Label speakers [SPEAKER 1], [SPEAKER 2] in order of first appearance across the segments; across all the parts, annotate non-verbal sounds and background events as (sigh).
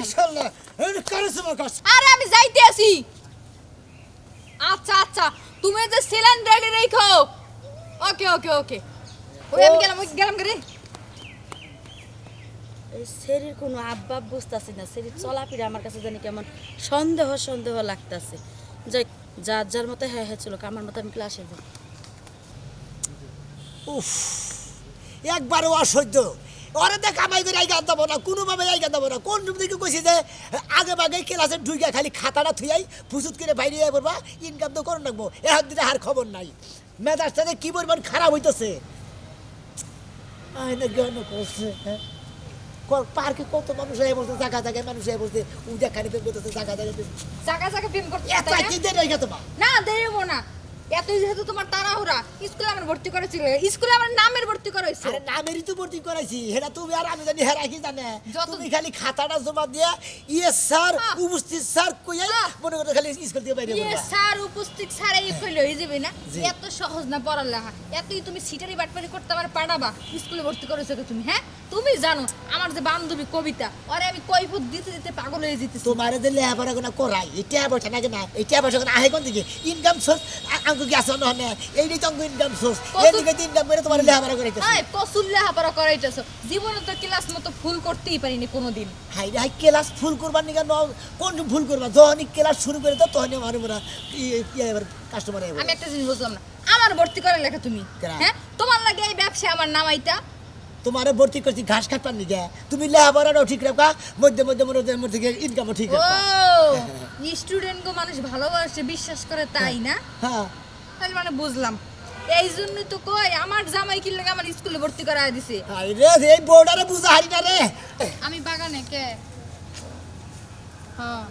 [SPEAKER 1] মাশাআল্লাহ এই কারছে মাকাস
[SPEAKER 2] আরে আমি যাইতে আছি। আচ্ছা আচ্ছা তুমি যে সিলিন্ডার রেডি রেখো। ওকে ওকে ওকে। ওই আমি গেলাম ওই গেলাম রে
[SPEAKER 3] এই শরীর কোনো আব্বাব বুঝতেছি না। শরীর চলাফিরে আমার কাছে জানি কেমন সন্দেহ সন্দেহ লাগতাছে। যাই যার যার মতো হ্যাঁ হ্যাঁ ছিল আমার মতো আমি ক্লাসে যাই।
[SPEAKER 1] উফ একবারও অসহ্য। ওরে দেখ কামাই করে আইগা দেবো না কোনোভাবে আইগা দেবো না। কোন দিকে কইছি যে আগে বাগে ক্লাসে ঢুইয়া খালি খাতাটা থুইয়াই ফুসুত করে বাইরে যাই পড়বা ইনকাম তো করুন রাখব এখন দিতে হার খবর নাই। মেজাজটাতে কি পরিমাণ খারাপ হইতেছে? আইনে জ্ঞান করছে হ্যাঁ? পার্কে কত মানুষ হয়ে বলছে জায়গা জায়গায় মানুষ হয়ে বলছে উজা খানি পেন করতেছে জায়গা জায়গায় পেন
[SPEAKER 2] জায়গা জায়গা প্রেম করতে না? দেবো না। এতই যেহেতু তোমার তাড়াহুড়া স্কুলে আমার ভর্তি করেছিল স্কুলে আমার নামের ভর্তি করেছে
[SPEAKER 1] আরে নামেরই তো ভর্তি করাইছি হেটা তুমি আর আমি জানি হেরা কি জানে? তুমি খালি খাতাটা জমা দিয়া ইয়ে স্যার
[SPEAKER 2] আহ।
[SPEAKER 1] উপস্থিত স্যার কইয়াই মনে করে খালি স্কুল দিয়ে বাইরে
[SPEAKER 2] ইয়ে স্যার উপস্থিত স্যার এই কইল হয়ে যাবে না। এত সহজ না পড়ালেখা। এতই তুমি সিটারি বাটপারি করতে আমার পাঠাবা স্কুলে ভর্তি করেছ তো তুমি হ্যাঁ? তুমি জানো আমার যে বান্ধবী কবিতা ওরে আমি কৈফত দিতে দিতে পাগল হয়ে যেতেছি।
[SPEAKER 1] তোমার যে লেহাপড়া কোনো করাই এটা বসে না? কেনা এটা বসে কেনা আহে কোন দিকে? ইনকাম সোর্স আঙ্কু কি আসো না? এইটাই তো ইনকাম সোর্স এই দিকে ইনকাম করে তোমার লেহাপড়া করাইতেছে।
[SPEAKER 2] আয় কসুল লেহাপড়া করাইতেছো। জীবনে তো ক্লাস মতো ফুল করতেই পারিনি কোনোদিন।
[SPEAKER 1] হাই হাই ক্লাস ফুল করবার নিকা ন কোন ভুল করবা? যখনই ক্লাস শুরু করে তো তখনই আমার মোরা এবার কাস্টমার
[SPEAKER 2] আমি একটা জিনিস বুঝলাম না। আমার ভর্তি করে লেখা তুমি। হ্যাঁ? তোমার লাগে এই ব্যবসা আমার নামাইতা
[SPEAKER 1] তোমারে ভর্তি করছি ঘাস কাটবার নিকে তুমি লেহাপড়াটাও ঠিক রাখবা মধ্যে মধ্যে মধ্যে মধ্যে ইনকামও ঠিক রাখবা।
[SPEAKER 2] স্টুডেন্ট গো মানুষ ভালোবাসে বিশ্বাস করে তাই না?
[SPEAKER 1] হ্যাঁ।
[SPEAKER 2] তাহলে মানে বুঝলাম। এই জন্যই তো কই আমার জামাই কি লাগে আমার স্কুলে ভর্তি করা দিছে।
[SPEAKER 1] আরে রে এই বোর্ডারে বুঝা হারি না রে।
[SPEAKER 2] আমি বাগানে কে? হ্যাঁ।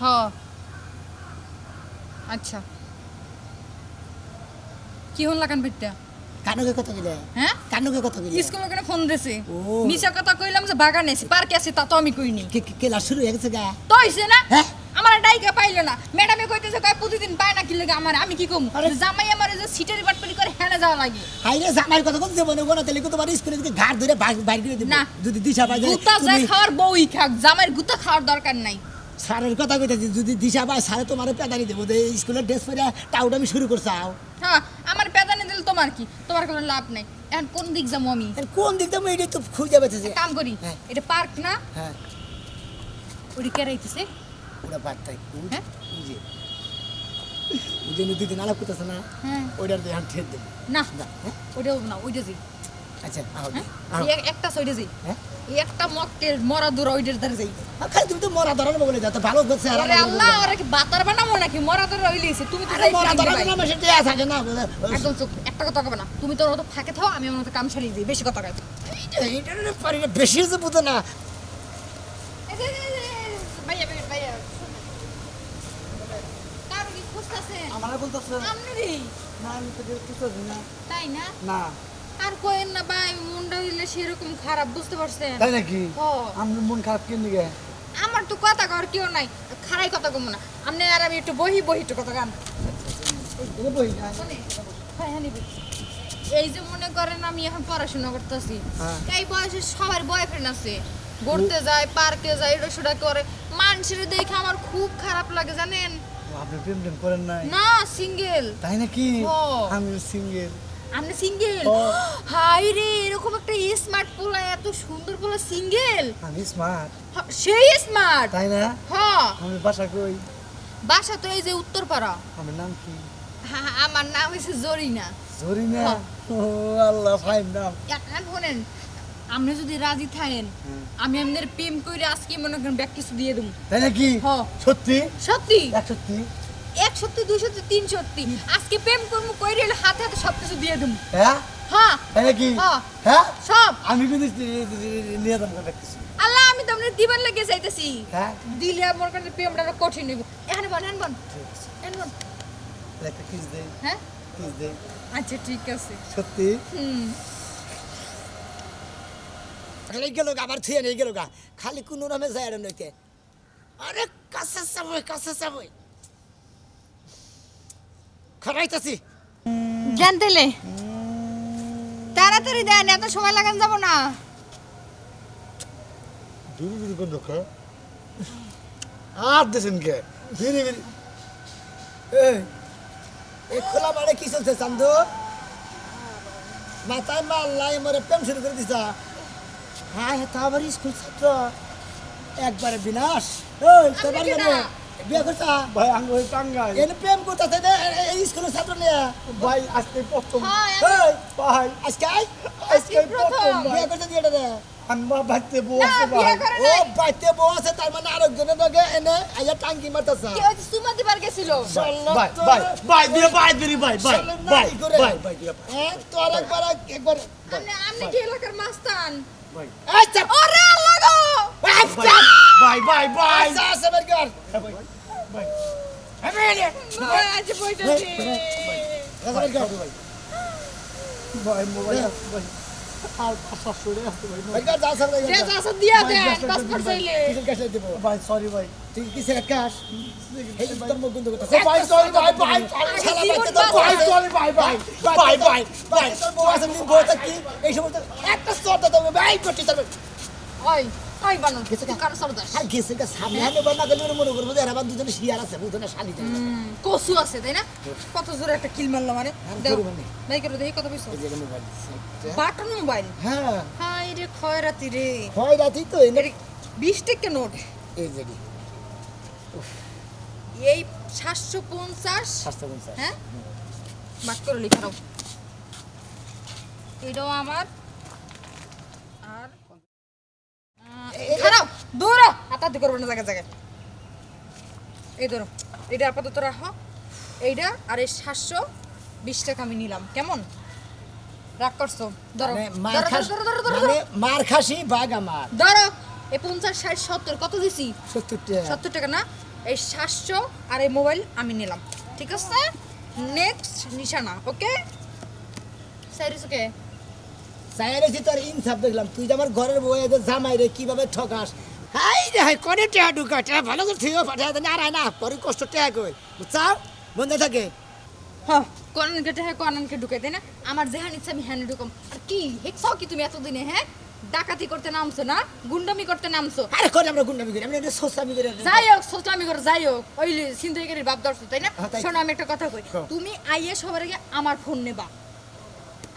[SPEAKER 2] হ্যাঁ। আচ্ছা। কি হল লাগান ভাইটা
[SPEAKER 1] কানুকে কত গেলে
[SPEAKER 2] হ্যাঁ?
[SPEAKER 1] কানুকে কত গেলে
[SPEAKER 2] ওখানে ফোন দিছে। মিছা কথা কইলাম যে বাগানে আছি পার্কে আছি তা তো আমি কইনি
[SPEAKER 1] ক্লাস শুরু হয়ে গেছে গা।
[SPEAKER 2] তো হইছে না?
[SPEAKER 1] হ্যাঁ?
[SPEAKER 2] আমার ডাইকা পাইলো না। ম্যাডামে কইতেছে কয় প্রতিদিন পায় না কি লাগে আমার আমি কি কম? জামাই আমার যে সিটারি বাটপারি করে যাওয়া লাগে।
[SPEAKER 1] জামাইয়ের কথা কোন জীবনে কোন তাহলে কি তোমার স্কুলে থেকে ঘাট ধরে বাইর করে দিব।
[SPEAKER 2] না।
[SPEAKER 1] যদি দিশা পাই যায়
[SPEAKER 2] গুতা যা খাওয়ার বউই খাক জামাইয়ের গুতা খাওয়ার দরকার নাই।
[SPEAKER 1] স্যারের কথা কইতাছি যদি দিশা পায় স্যারে তোমার পেদানি দেবো। যে স্কুলের ড্রেস পরে টাউট আমি শুরু করছাও।
[SPEAKER 2] হ্যাঁ আমার পেদানি তোমার কি? তোমার কোনো লাভ নাই। এখন কোন দিক যাব আমি?
[SPEAKER 1] কোন দিক যাব এটা তো খুঁজে পেতেছে
[SPEAKER 2] কাম করি
[SPEAKER 1] হ্যাঁ।
[SPEAKER 2] এটা পার্ক না?
[SPEAKER 1] হ্যাঁ।
[SPEAKER 2] কে কেরাইতেছে
[SPEAKER 1] ওটা পার্ক তাই।
[SPEAKER 2] হ্যাঁ?
[SPEAKER 1] ওই যে নদীতে নালা করতেছে না?
[SPEAKER 2] হ্যাঁ।
[SPEAKER 1] ওইটার দিয়ে ঠের দেবো।
[SPEAKER 2] না।
[SPEAKER 1] না ওইটা
[SPEAKER 2] ওটাও না ওইটা যাই
[SPEAKER 1] আচ্ছা
[SPEAKER 2] হ্যাঁ? একটা সাইডে যাই।
[SPEAKER 1] হ্যাঁ?
[SPEAKER 2] একটা মকটেল মরা দূর ওইটার দ্বারা যাই।
[SPEAKER 1] খালি তুমি তো মরা ধরানো বলে যাও ভালো করছে আরে
[SPEAKER 2] আল্লাহ ওরা কি বাতার বানাবো নাকি? মরা দূর রইলেছে তুমি তো
[SPEAKER 1] মরা ধরানো না মাসে দেয়া থাকে না।
[SPEAKER 2] একদম চুপ। একটা কথা কবে না তুমি তোর মতো ফাঁকে থাও আমি আমার কাম সারিয়ে দিই। বেশি কথা কয়
[SPEAKER 1] এইটা পারি না বেশি হচ্ছে বুঝো না।
[SPEAKER 2] ভাইয়া ভাইয়া কারও কি খুঁজতেছেন
[SPEAKER 4] আমার বলতেছে।
[SPEAKER 2] আমনেরই।
[SPEAKER 4] না আমি তো বুঝতেছি না।
[SPEAKER 2] তাই না?
[SPEAKER 4] না।
[SPEAKER 2] আর কোয়েন না ভাই মনটা হইলে সেরকম খারাপ বুঝতে পারছেন?
[SPEAKER 4] তাই নাকি? আমার মন খারাপ কেন দিকে
[SPEAKER 2] আমার তো কথা কর কেউ নাই খারাই কথা কম না। আপনি আর আমি একটু বহি বহি একটু কথা গান
[SPEAKER 4] না।
[SPEAKER 2] হ্যাঁ, হ্যাঁ। এই যে মনে করেন আমি এখন পড়াশোনা করতেছি।
[SPEAKER 4] হ্যাঁ।
[SPEAKER 2] এই বয়সে সবার বয়ফ্রেন্ড আছে। ঘুরতে যায় পার্কে যায় এটা সেটা করে। মানুষের দেখে আমার খুব খারাপ লাগে জানেন?
[SPEAKER 4] আপনি প্রেম করেন নাই?
[SPEAKER 2] না সিঙ্গেল
[SPEAKER 4] তাই নাকি? আমি সিঙ্গেল
[SPEAKER 2] আপনি সিঙ্গেল হাই রে এরকম একটা স্মার্ট পোলা এত সুন্দর পোলা সিঙ্গেল
[SPEAKER 4] আমি স্মার্ট
[SPEAKER 2] সেই স্মার্ট
[SPEAKER 4] তাই না?
[SPEAKER 2] হ্যাঁ
[SPEAKER 4] আমি বাসা কই?
[SPEAKER 2] বাসা তো এই যে উত্তরপাড়া।
[SPEAKER 4] আমার নাম কি?
[SPEAKER 2] হ্যাঁ, আমার নাম হচ্ছে জরিনা।
[SPEAKER 4] জরি না
[SPEAKER 2] হ্যাঁ।
[SPEAKER 4] ও আল্লাহ ফাইন নাম।
[SPEAKER 2] এখন শোনেন আপনি যদি রাজি থাকেন আমি আপনাদের প্রেম করে আজকে মনে করেন ব্যাগ কিছু দিয়ে দেবো
[SPEAKER 4] তাই নাকি?
[SPEAKER 2] হ্যাঁ।
[SPEAKER 4] সত্যি?
[SPEAKER 2] সত্যি।
[SPEAKER 4] এক সত্যি?
[SPEAKER 2] এক সত্যি দুই সত্যি তিন সত্যি আজকে প্রেম করব কইরে এলে হাতে হাতে সব কিছু দিয়ে দেবো।
[SPEAKER 4] হ্যাঁ?
[SPEAKER 2] হ্যাঁ।
[SPEAKER 4] তাই নাকি
[SPEAKER 2] হ্যাঁ।
[SPEAKER 4] হ্যাঁ?
[SPEAKER 2] সব।
[SPEAKER 4] আমি কিন্তু নিয়ে দাম করে রাখতেছি
[SPEAKER 2] আল্লাহ আমি তো আপনার দিবার লেগে চাইতেছি
[SPEAKER 4] হ্যাঁ?
[SPEAKER 2] দিলে আমার কাছে প্রেমটা আরও কঠিন নেব এখানে বল এখানে
[SPEAKER 4] আছে।
[SPEAKER 2] এখানে বল
[SPEAKER 4] একটা কিস দে।
[SPEAKER 2] হ্যাঁ?
[SPEAKER 4] কিস দে।
[SPEAKER 2] আচ্ছা ঠিক আছে।
[SPEAKER 4] সত্যি?
[SPEAKER 2] হুম।
[SPEAKER 1] খালি গেল আবার থুয়ে গেল খালি কোনো নামে যায় আর নইতে আরে কাছে যাবই কাছে যাবই। খারাইতাছি
[SPEAKER 2] জ্ঞান দিলে। তাড়াতাড়ি দেন এত সময় লাগান যাব না।
[SPEAKER 4] বিড়ি বিড়ি কোন আর দেশেন কে? বিড়ি বিড়ি এই
[SPEAKER 1] খোলা মাঠে কি চলছে চান্দু? মাথায় মাল্লাই মরে প্রেম শুরু করে দিছা। হ্যাঁ হ্যাঁ তা আবার স্কুল ছাত্র। একবারে বিনাশ। ওই বিয়ে করছা?
[SPEAKER 4] ভাই আঙ্গ ওই টাঙ্গাই
[SPEAKER 1] এনে প্রেম করতেছে না এই স্কুলের ছাত্র নিয়ে।
[SPEAKER 4] ভাই আজকে প্রথম।
[SPEAKER 2] হয়
[SPEAKER 1] ওই
[SPEAKER 4] ভাই।
[SPEAKER 1] আজকে?
[SPEAKER 4] আজকে প্রথম ভাই।
[SPEAKER 1] বিয়ে করতে দিয়ে দে
[SPEAKER 4] আনবা ভাইতে বউ আছে ভাই।
[SPEAKER 1] ও বাইতে বউ আছে তার মানে আরেকজনের লগে এনে আইয়া টাঙ্কি মারতেছে।
[SPEAKER 2] কে যে সুমা দিবার গেছিল।
[SPEAKER 4] ভাই ভাই ভাই দিয়ে ভাই দিরি ভাই ভাই ভাই ভাই ভাই দিয়ে
[SPEAKER 1] হ্যাঁ তোর একবার একবার।
[SPEAKER 2] আপনি আপনি কি এলাকার মাস্তান?
[SPEAKER 4] ভাই।
[SPEAKER 1] এই চাপ।
[SPEAKER 2] ওরে আল্লাহ গো!
[SPEAKER 4] ভাই ভাই ভাই
[SPEAKER 1] আচ্ছা আছে বের কর
[SPEAKER 4] ভাই ভাই
[SPEAKER 2] ওই আজ বইতাছি
[SPEAKER 1] আচ্ছা বের কর
[SPEAKER 4] ভাই মোবাইল ভাই আর পাঁচশো সরে আসতে ভাই
[SPEAKER 1] বের কর যা সব
[SPEAKER 2] দে যাসা দিয়া দে চাইলে
[SPEAKER 1] কিসের কাছে দিব?
[SPEAKER 4] ভাই সরি ভাই
[SPEAKER 1] তুই কিসের কাজ? এই তোর মুখ বন্ধ করতে
[SPEAKER 4] ভাই সরি ভাই ভাই
[SPEAKER 1] শালা বাচ্চা। বউ আছে।
[SPEAKER 4] সরি ভাই ভাই ভাই ভাই ভাই
[SPEAKER 1] তোর বউ আছে বুঝি বউ থাকি এই সময় তো একটা শর্ট দেবো ভাই করতে তোর
[SPEAKER 2] ওই। ওই বানর
[SPEAKER 1] গেছে
[SPEAKER 2] তুই কার সরদাস
[SPEAKER 1] আর গেছে সামনে হানে বানা গেলে মনে করব যে আবার দুজনে শিয়ার আছে বুঝনে শালি দেয়।
[SPEAKER 2] আছে তাই না? কত জোরে একটা কিল মারলাম আরে।
[SPEAKER 1] আমি
[SPEAKER 2] দেও
[SPEAKER 1] করব না।
[SPEAKER 2] নাই করে দেখি কত পয়সা
[SPEAKER 1] এই যে মোবাইল দিচ্ছে।
[SPEAKER 2] Button mobile?
[SPEAKER 1] হ্যাঁ।
[SPEAKER 2] হাই রে খয়রাতি রে।
[SPEAKER 1] রাতি তো
[SPEAKER 2] বিশ টাকা নোট
[SPEAKER 1] এই যে
[SPEAKER 2] এই সাতশো পঞ্চাশ? হ্যাঁ? বাট করে লিখে এটাও আমার। আর খারাপ দৌড়ো। আতাতি করবে না জায়গায় জায়গায়। এই ধরো এটা আপাতত রাখো। এইটা আর এই সাতশো বিশ টাকা আমি নিলাম। কেমন? রাগ করছ? ধরো
[SPEAKER 1] মার
[SPEAKER 2] ধরো,
[SPEAKER 1] খাস
[SPEAKER 2] ধরো, ধরো, ধরো, ধরো,
[SPEAKER 1] মার খাসি বাঘ আমার।
[SPEAKER 2] ধরো এই পঞ্চাশ ষাট সত্তর কত দিছি?
[SPEAKER 1] সত্তর টাকা।
[SPEAKER 2] সত্তর টাকা না? এই সাতশো আর এই মোবাইল আমি নিলাম। ঠিক আছে? নেক্সট নিশানা ওকে ওকে
[SPEAKER 1] চাইরেছি তোর ইনসাফ দেখলাম তুই যে আমার ঘরের বউ এদের জামাই রে কীভাবে ঠকাস? হাই রে হাই করে টেয়া ঢুকা? টেয়া ভালো করে পাঠিয়ে দেন আর না পরে কষ্ট টেয়া কই। বন্ধ থাকে।
[SPEAKER 2] হ্যাঁ কনানকে টেহে কনানকে ঢুকাই তাই না। আমার যেহান ইচ্ছা আমি হ্যানে ঢুকাম। আর কি হেকছাও কি তুমি এতদিনে হ্যাঁ? ডাকাতি করতে নামছো না? গুন্ডামি করতে নামছো?
[SPEAKER 1] আরে করে আমরা গুন্ডামি করি? আমরা এটা সোসামি করে
[SPEAKER 2] যাই হোক সোচলামি করে যাই হোক। ওই সিন্ধুইকারীর বাপ দর্শ তাই না?
[SPEAKER 1] হ্যাঁ,
[SPEAKER 2] শোনো আমি একটা কথা কই। তুমি আইয়ে সবার আগে আমার ফোন নেবা।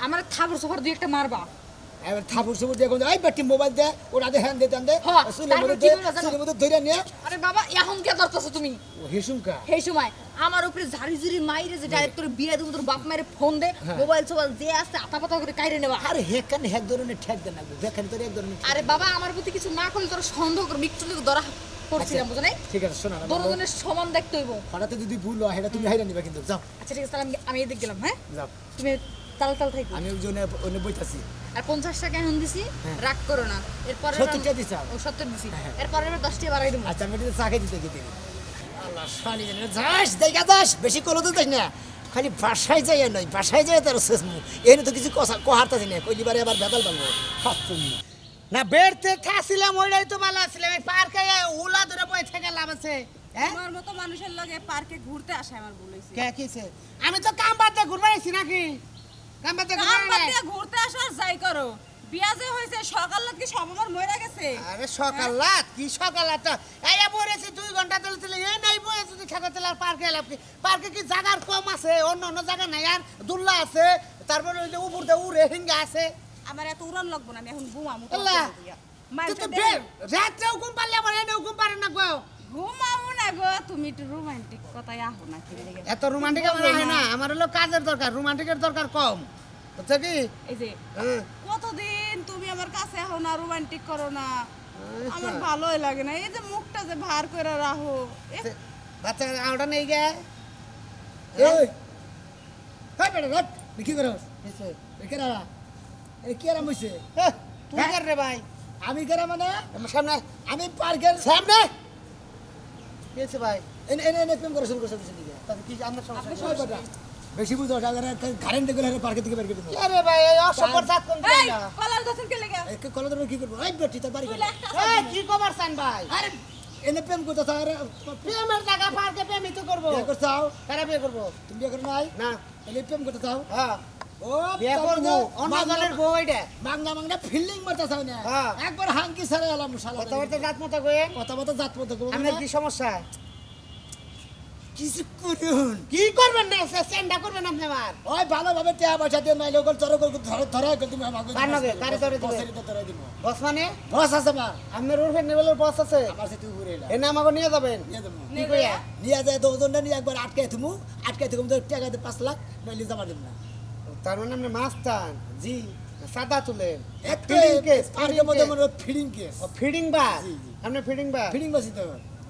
[SPEAKER 2] আমার থাবর সফর দুই একটা মারবা।
[SPEAKER 1] এবার থাপুর সুপুর দিয়ে এই বেটি মোবাইল দে ওরা দে হ্যান্ড দে দেন দে।
[SPEAKER 2] হ্যাঁ,
[SPEAKER 1] সুলে
[SPEAKER 2] তারপর
[SPEAKER 1] মধ্যে
[SPEAKER 2] কি বলব জানো?
[SPEAKER 1] সুলে মধ্যে ধরে নিয়ে।
[SPEAKER 2] আরে বাবা এখন কে ধরতেছো তুমি?
[SPEAKER 1] ও হেসুমকা
[SPEAKER 2] সেই সময় আমার উপরে ঝাড়ি ঝুড়ি মাইরে যে ডাইরেক্ট করে বিয়ে দেবো তোর বাপ মায়ের ফোন দে
[SPEAKER 1] হ্যাঁ।
[SPEAKER 2] মোবাইল সোবাইল যে আসতে আতা পাতা করে কাইরে নেওয়া।
[SPEAKER 1] আরে হেকান হেক ধরনের ঠেক দেন না দেখেন তোর এক ধরনের
[SPEAKER 2] আরে বাবা আমার প্রতি কিছু না করলে তোর সন্দেহ করবি একটু ধরা করছিলাম বুঝো নাই
[SPEAKER 1] ঠিক আছে শোনা
[SPEAKER 2] দুজনের সমান দেখতে হইব।
[SPEAKER 1] হঠাৎ যদি ভুল হয় এটা তুমি হাইরা নিবা কিন্তু যাও।
[SPEAKER 2] আচ্ছা ঠিক আছে তাহলে আমি আমি এদিক গেলাম হ্যাঁ?
[SPEAKER 1] যাও।
[SPEAKER 2] তুমি তাল তাল থাকো।
[SPEAKER 1] আমি ওই জন্য ওনে বইতাছি।
[SPEAKER 2] আর পঞ্চাশ টাকা এখন দিছি রাগ করো না। এরপরে
[SPEAKER 1] 70 টাকা দিছো?
[SPEAKER 2] ও সত্তর দিছি।
[SPEAKER 1] হ্যাঁ।
[SPEAKER 2] এরপরে এবার দশ টাকা বাড়াই দেবো
[SPEAKER 1] আচ্ছা আমি এটা চা খাই দিতে গিয়ে আল্লাহ শালি জানে। যাস দেখা যাস। বেশি কলো তো না। খালি বাসায় যাই নয় বাসায় যাই তার শেষ মুখ। এনে তো কিছু কথা কহারতাছি না। কইলি বারে আবার বেতাল বাংলো
[SPEAKER 5] না বেড়তে ঠাসিলাম ওইটাই তো ভালো আসছিলাম এই পার্কে উলা ধরে বই থেকে লাভ আছে। হ্যাঁ?
[SPEAKER 3] আমার মতো মানুষের লগে পার্কে ঘুরতে আসে আমার ভুল হইছে।
[SPEAKER 5] কে কিছে? আমি তো কাম বাদতে ঘুরবা আইছি নাকি?
[SPEAKER 3] ঘুরতে আসো আর যাই করো। হয়েছে সকাল কি মরে গেছে?
[SPEAKER 5] আরে সকাল রাত কি সকাল রাত? এই বলেছি দুই ঘণ্টা ধরে ছিল এই নাই বয়েছি তুই খেতে আর পার্কে এলাম কি? পার্কে কি জায়গার কম আছে? অন্য অন্য জায়গা নাই আর দুল্লা আছে। তারপরে ওই যে উপরতে উড়ে হিঙ্গা আছে।
[SPEAKER 3] আমার এত উড়ন লাগবো না আমি এখন ঘুমামু
[SPEAKER 5] আল্লাহ!
[SPEAKER 3] মাইন্ড
[SPEAKER 5] তুই তো বে- রাত্রেও ঘুম পারলে আমার এনেও ঘুম পারে না গো।
[SPEAKER 3] ঘুমামু না গো তুমি একটু রোমান্টিক আহো
[SPEAKER 5] এত রোমান্টিক আমার হয় না আমার হলো কাজের দরকার রোমান্টিকের দরকার কম। বুঝছ কি?
[SPEAKER 3] এই যে
[SPEAKER 5] হ্যাঁ
[SPEAKER 3] কতদিন তুমি আমার কাছে আহো না রোমান্টিক করো না? আমার ভালোই লাগে না এই যে মুখটা যে ভার করে রাখো
[SPEAKER 5] বাচ্চা আওটা নেই গে।
[SPEAKER 1] এই। হাই বেটা রাত কি করো কেরা? এ কি আরাম হইছে?
[SPEAKER 5] হ্যাঁ, তুই কর রে ভাই?
[SPEAKER 1] আমি কেরা মানে?
[SPEAKER 5] সামনে।
[SPEAKER 1] আমি পার্কের
[SPEAKER 5] সামনে! কি হয়েছে ভাই?
[SPEAKER 1] এনে এনে এনে প্রেম করা শুরু করছে দিকে
[SPEAKER 5] তাহলে কি আপনার সমস্যা কি?
[SPEAKER 1] বেশি বুঝো কারেন্ট গেলে পার্কে থেকে বের করে দেবো
[SPEAKER 5] আরে ভাই এই অসম্পর সাত কোন
[SPEAKER 3] এই কলার দছেন কে লেগে
[SPEAKER 1] একে কলা ধরবে কি করব এই বেটি তোর বাড়ি
[SPEAKER 3] তুই
[SPEAKER 5] এই কি খবর চান ভাই
[SPEAKER 1] আরে এনে প্রেম করতে চাও আরে
[SPEAKER 5] প্রেমের জায়গা পার্কে প্রেমই তো করব
[SPEAKER 1] বিয়ে করতে চাও
[SPEAKER 5] কারা বিয়ে করব
[SPEAKER 1] তুমি বিয়ে করে নাই
[SPEAKER 5] না
[SPEAKER 1] এনে প্রেম করতে চাও
[SPEAKER 5] হ্যাঁ
[SPEAKER 1] ও
[SPEAKER 5] বিয়ে করব অন্য বউ এটা
[SPEAKER 1] মাংনা মাংনা ফিল্ডিং মারতে চাই না
[SPEAKER 5] হ্যাঁ।
[SPEAKER 1] একবার হাঙ্কি ছাড়া এলাম শালা
[SPEAKER 5] কথাবার্তা রাত মতো কয়ে
[SPEAKER 1] কথা বলতে জাত মতো
[SPEAKER 5] আপনার কি সমস্যা
[SPEAKER 1] কিছু করুন।
[SPEAKER 5] কি করবেন না চেন্ডা করবেন আপনি আমার
[SPEAKER 1] ওই ভালোভাবে টেয়া পয়সা দিয়ে মাইলে ওগুলো তোর ওগুলো ধরে ধরে করে তুমি আমাকে
[SPEAKER 5] কার নগে? কারে ধরে দিবে?
[SPEAKER 1] বসের ভিতরে ধরে দিব।
[SPEAKER 5] বস মানে?
[SPEAKER 1] বস আছে মা
[SPEAKER 5] আপনার ওরফে নেবেলের বস আছে?
[SPEAKER 1] আমার সাথে ঘুরে এলাম
[SPEAKER 5] এনে আমাকে নিয়ে যাবেন?
[SPEAKER 1] নিয়ে দেবো
[SPEAKER 5] কি কইয়া?
[SPEAKER 1] নিয়ে যায় দুজনটা নিয়ে একবার আটকে থুমু। আটকে থুমু তো টাকা দিয়ে পাঁচ লাখ নইলে জমা দেব না।
[SPEAKER 5] তার মানে আপনি মাছ টান
[SPEAKER 1] জি
[SPEAKER 5] সাদা তুলেন। ফিডিং কেস
[SPEAKER 1] পার্কের মধ্যে মনে ফিডিং কেস
[SPEAKER 5] ফিডিং বাস। আপনি ফিডিং বাস?
[SPEAKER 1] ফিডিং বাসি তো।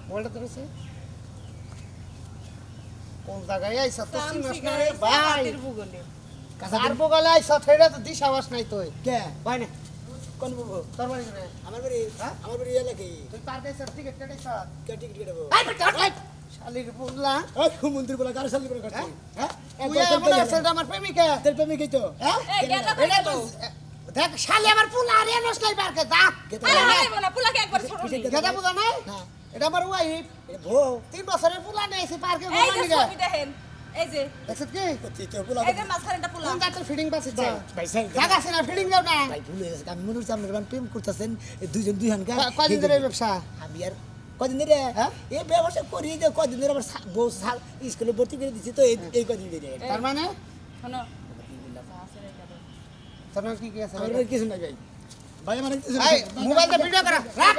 [SPEAKER 5] বলটা ধরেছে? কোন জায়গায় আইসা তো চিনস না রে ভাই। আর বগলে আইসা থেড়া তো দিশা বাস নাই তুই
[SPEAKER 1] কে?
[SPEAKER 5] ভাই না।
[SPEAKER 1] কোন বাবু
[SPEAKER 5] তোর বাড়ি করে
[SPEAKER 1] আমার বাড়ি
[SPEAKER 5] হ্যাঁ?
[SPEAKER 1] আমার বাড়ি এলাকা
[SPEAKER 5] তুই পার্কে এসে টিকিট কেটেছ
[SPEAKER 1] কে টিকিট কেটে
[SPEAKER 5] ভাই বেটা শালির বুঝলা
[SPEAKER 1] ওই মন্ত্রী বলে কারও সালি করে করছি হ্যাঁ?
[SPEAKER 5] তুই এমন আমার প্রেমিকা।
[SPEAKER 1] তোর প্রেমিকই তো।
[SPEAKER 5] হ্যাঁ? এটা তো দেখ শালি আমার পুলা আর এনস নাই পার্কে
[SPEAKER 2] না, পোলাকে একবার ছোট।
[SPEAKER 5] গেদা বুঝা নাই
[SPEAKER 1] না
[SPEAKER 5] এটা আমার ওয়াইফ
[SPEAKER 1] বউ
[SPEAKER 5] তিন বছরের পুলা নিয়েছি পার্কে
[SPEAKER 2] এই যে
[SPEAKER 5] নিগা
[SPEAKER 2] ছবি দেখেন, এই যে,
[SPEAKER 5] দেখছিস কি?
[SPEAKER 1] করছি তো বলা
[SPEAKER 2] এই যে মাঝখানেরটা পোলা।
[SPEAKER 5] কোন জাতের ফিডিং পাচ্ছিস
[SPEAKER 1] ভাই ভাই স্যার
[SPEAKER 5] জায়গা আছে না ফিডিং দাও না।
[SPEAKER 1] ভাই ভুলে গেছে আমি মনে হচ্ছে আপনার প্রেম করতেছেন এই দুইজন দুই হান
[SPEAKER 5] কয়দিন ধরে ব্যবসা?
[SPEAKER 1] আমি আর কদিন ধরে
[SPEAKER 5] হ্যাঁ?
[SPEAKER 1] এই ব্যবসা করি যে কদিন ধরে আমার বউ সা- স্কুলে ভর্তি করে দিচ্ছি তো এই এই কদিন ধরে।
[SPEAKER 5] তার মানে?
[SPEAKER 2] শোনো,
[SPEAKER 5] তোর নাম কি কি আছে?
[SPEAKER 1] বাড়ি কিছু নাই ভাই। ভাই আমার কিছু
[SPEAKER 5] মোবাইলটা ভিডিও করা। রাখ।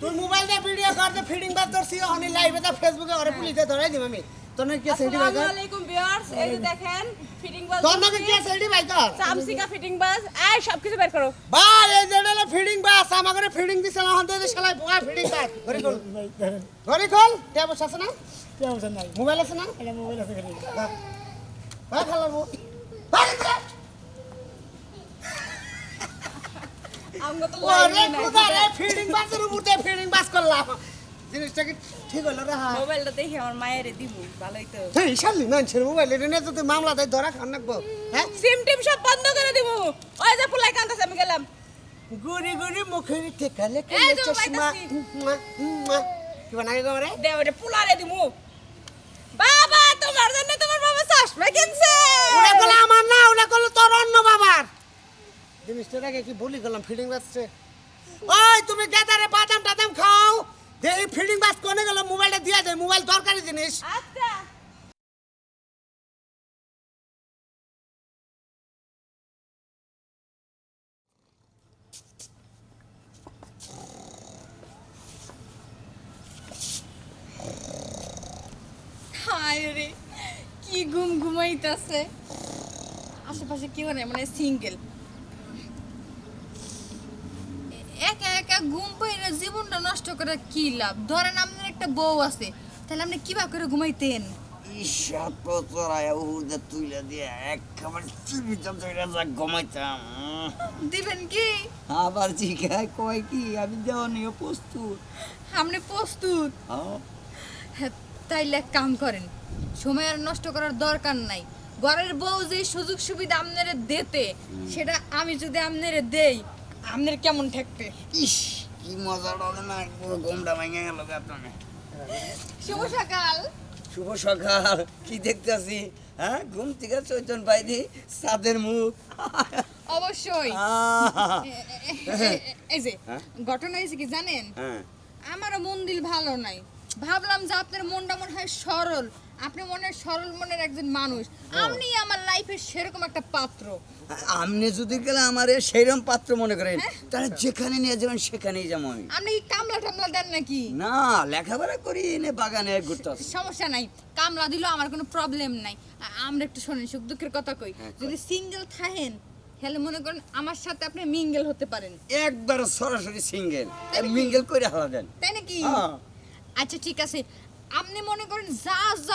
[SPEAKER 5] তুই মোবাইলটা ভিডিও কর দে ফিডিং বাদ সিও হনি লাইভে তা ফেসবুকে ওরে পুলিশে ধরে দিম আমি। তোর নাম কি আছে এডি ভাই
[SPEAKER 2] আসসালামু আলাইকুম viewers, এই যে দেখেন, fitting bus
[SPEAKER 5] তোর নাম কি আছে ভাই কর
[SPEAKER 2] চামচিকা fitting bus, এই সবকিছু বের করো।
[SPEAKER 5] ভাই এই যে ফিডিং বাস আমাকে ফিডিং দিছে না হন্তে দে শালা বুয়া ফিডিং বাস ঘরে কল ঘরে আছে না?
[SPEAKER 1] নাই।
[SPEAKER 5] মোবাইল আছে না?
[SPEAKER 1] এটা মোবাইল আছে খালি
[SPEAKER 5] ভাই খালার জিনিসটা কি ঠিক হলো রে হ্যাঁ?
[SPEAKER 2] মোবাইলটা দেখি আমার মায়ের দিব ভালোই তো।
[SPEAKER 5] হেই শালি মানুষের মোবাইল এটা নিয়ে যদি মামলা দেয় ধরা খান রাখব হ্যাঁ?
[SPEAKER 2] সিম টিম সব বন্ধ করে দিব ওই যে পোলাই কান্দাছে আমি গেলাম।
[SPEAKER 5] গুড়ি গুড়ি মুখের ঠেকালে
[SPEAKER 2] এই
[SPEAKER 5] কেলে চশমা। কি বানাই গো রে
[SPEAKER 2] দে ওটা পোলারে দিমু। বাবা তোমার জন্য তোমার বাবা চশমা কিনছে।
[SPEAKER 5] ওটা বলে করল তোর অন্য বাবার। জিনিসটা আগে কি বলি গেলাম ফিডিং বাসছে ওই তুমি গেদারে বাদাম টাদাম খাও। দে এই ফিডিং বাস কোনে গেল? মোবাইলটা দিয়া দে মোবাইল দরকারি জিনিস।
[SPEAKER 2] আচ্ছা। হায় রে কি ঘুম ঘুমাইতাছে। আশেপাশে কেউ নেই মানে সিঙ্গেল একা একা ঘুম পাইলে জীবনটা নষ্ট করে কি লাভ? ধরেন আপনার একটা বউ আছে তাহলে আপনি কিবা করে ঘুমাইতেন?
[SPEAKER 6] উহুদে দিয়ে চিবিতে ধরে যা ঘুমাইতাম
[SPEAKER 2] দিবেন কি?
[SPEAKER 6] আবার জিজ্ঞায় কয় কি আমি দেওয়া নিয়ে প্রস্তুত।
[SPEAKER 2] আপনি প্রস্তুত?
[SPEAKER 6] হ্যাঁ।
[SPEAKER 2] হ্যাঁ, তাইলে এক কাম করেন সময় আর নষ্ট করার দরকার নাই। ঘরের বউ যে সুযোগ সুবিধা আপনারে দিতে সেটা আমি যদি আপনারে দেই আপনার কেমন ঠেকতে
[SPEAKER 6] ইস কি মজাটা হবে না পুরো ঘুমটা ভেঙে গেল আপনার
[SPEAKER 2] শুভ সকাল।
[SPEAKER 6] শুভ সকাল কি দেখতেছি? হ্যাঁ ঘুম থেকে চৈতন পাইনি সাদের মুখ।
[SPEAKER 2] অবশ্যই। এই যে
[SPEAKER 6] হ্যাঁ?
[SPEAKER 2] ঘটনা হয়েছে কি জানেন?
[SPEAKER 6] হ্যাঁ।
[SPEAKER 2] আমারও মন দিল ভালো নাই। ভাবলাম যে আপনার মনটা মনে হয় সরল। আপনি মনে হয় সরল মনের একজন মানুষ। আপনি আমার লাইফের সেরকম একটা পাত্র।
[SPEAKER 6] আপনি যদি গেলে আমার সেইরকম পাত্র মনে করেন তাহলে যেখানে নিয়ে যাবেন সেখানেই যাব আমি।
[SPEAKER 2] আপনি কি কামলা টামলা দেন নাকি?
[SPEAKER 6] না লেখাপড়া করি এনে বাগানে ঘুরতে
[SPEAKER 2] সমস্যা নাই। কামলা দিলেও আমার কোনো প্রবলেম নাই। আমরা একটু শোনেন সুখ দুঃখের কথা কই। যদি সিঙ্গেল থাকেন তাহলে মনে করেন আমার সাথে আপনি মিঙ্গেল হতে পারেন।
[SPEAKER 6] একবার সরাসরি সিঙ্গেল মিঙ্গেল করে হালা দেন।
[SPEAKER 2] তাই নাকি?
[SPEAKER 6] হ্যাঁ।
[SPEAKER 2] আচ্ছা ঠিক আছে। আপনি মনে করেন যা যা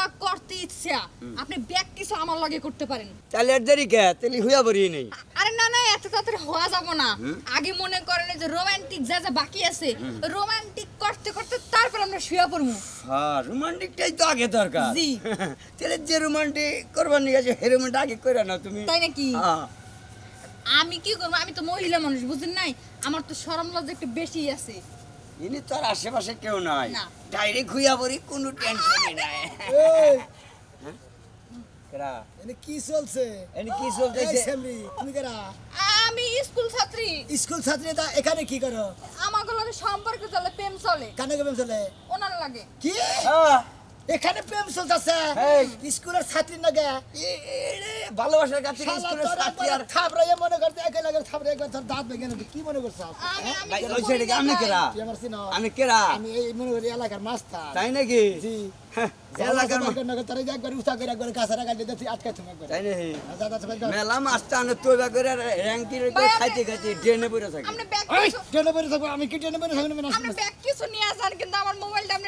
[SPEAKER 2] করতে আপনি ব্যাগ কিছু আমার লগে করতে পারেন।
[SPEAKER 6] তাহলে দেরি কে? তাহলে হুইয়া নেই।
[SPEAKER 2] আরে না না এত তাড়াতাড়ি হওয়া যাব না। আগে মনে করেন যে রোমান্টিক যা যা বাকি আছে রোমান্টিক করতে করতে তারপর আমরা শুয়ে পড়ব।
[SPEAKER 6] হ্যাঁ রোমান্টিকটাই তো আগে দরকার।
[SPEAKER 2] জি। (laughs)
[SPEAKER 6] তাহলে যে রোমান্টিক করবার নিয়ে রোমান্টিক আগে না তুমি।
[SPEAKER 2] তাই নাকি?
[SPEAKER 6] হ্যাঁ।
[SPEAKER 2] আমি কি করব? আমি তো মহিলা মানুষ বুঝেন নাই? আমার তো সরম লজ্জা একটু বেশি আছে।
[SPEAKER 6] ইনি তো আর আশেপাশে কেউ নাই। ডাইরেক্ট খুইয়া পড়ি কোনো টেনশনই নাই। কেরা
[SPEAKER 1] এনে কি চলছে?
[SPEAKER 6] এনে কি চলছে
[SPEAKER 1] সেমরি তুমি কেরা
[SPEAKER 2] আমি স্কুল ছাত্রী।
[SPEAKER 1] স্কুল ছাত্রী তা এখানে কি করো?
[SPEAKER 2] আমাকে লগে সম্পর্ক চলে প্রেম চলে।
[SPEAKER 1] কানে প্রেম চলে?
[SPEAKER 2] ওনার লাগে।
[SPEAKER 1] কি? এখানে প্রেম চলতেছে।
[SPEAKER 6] এই।
[SPEAKER 1] স্কুলের ছাত্রী নাগে
[SPEAKER 6] ভালোবাসার কাছে স্কুলের সাথী আর
[SPEAKER 1] থাপড়াইয়া মনে করতে একে লাগে থাপড়ে একবার তোর দাঁত ভেঙে নেবে। কি মনে করছ?
[SPEAKER 2] আমি
[SPEAKER 6] ভাই, ওই আমি কেরা? আমি কেরা?
[SPEAKER 1] আমি এই মনে করি এলাকার মাস্টার।
[SPEAKER 6] তাই নাকি?
[SPEAKER 1] জি।
[SPEAKER 6] হ্যাঁ,
[SPEAKER 1] মাস্টার তারা করে
[SPEAKER 6] র্যাঙ্কি খাইতে খাইতে ড্রেনে পড়ে থাকে।
[SPEAKER 1] থাকব আমি কি ট্রেনে বেরিয়ে থাকব না?
[SPEAKER 2] কিছু নিয়ে আসেন কিন্তু আমার মোবাইলটা আপনি